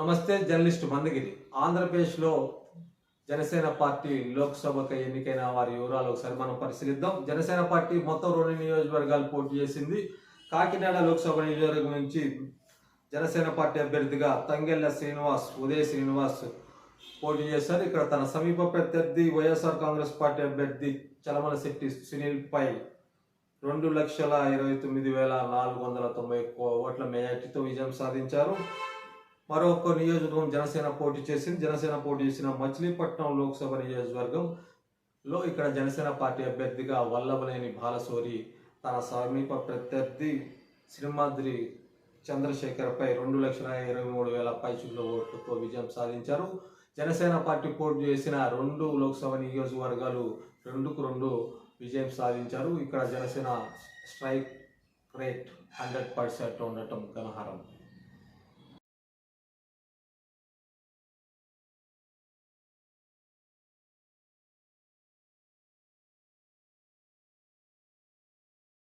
నమస్తే జర్నలిస్ట్ మందగిరి. ఆంధ్రప్రదేశ్లో జనసేన పార్టీ లోక్సభకు ఎన్నికైన వారి వివరాలు ఒకసారి మనం పరిశీలిద్దాం. జనసేన పార్టీ మొత్తం రెండు నియోజకవర్గాలు పోటీ చేసింది. కాకినాడ లోక్సభ నియోజకవర్గం నుంచి జనసేన పార్టీ అభ్యర్థిగా తంగెళ్ళ శ్రీనివాస్ ఉదయ్ శ్రీనివాస్ పోటీ చేశారు. ఇక్కడ తన సమీప ప్రత్యర్థి వైఎస్ఆర్ కాంగ్రెస్ పార్టీ అభ్యర్థి చలమల శెట్టి సునీల్పై రెండు లక్షల ఇరవై తొమ్మిది వేల నాలుగు వందల తొంభై ఓట్ల మెజార్టీతో విజయం సాధించారు. మరొక నియోజకవర్గం జనసేన పోటీ చేసింది. జనసేన పోటీ చేసిన మచిలీపట్నం లోక్సభ నియోజకవర్గంలో ఇక్కడ జనసేన పార్టీ అభ్యర్థిగా వల్లభనేని బాలసోరి తన సమీప ప్రత్యర్థి శ్రీమాద్రి చంద్రశేఖర్పై రెండు లక్షల ఇరవై మూడు వేల పైచుల ఓట్లతో విజయం సాధించారు. జనసేన పార్టీ పోటీ చేసిన రెండు లోక్సభ నియోజకవర్గాలు రెండుకు రెండు విజయం సాధించారు. ఇక్కడ Janasena strike rate hundred percent ఉండటం గణహారం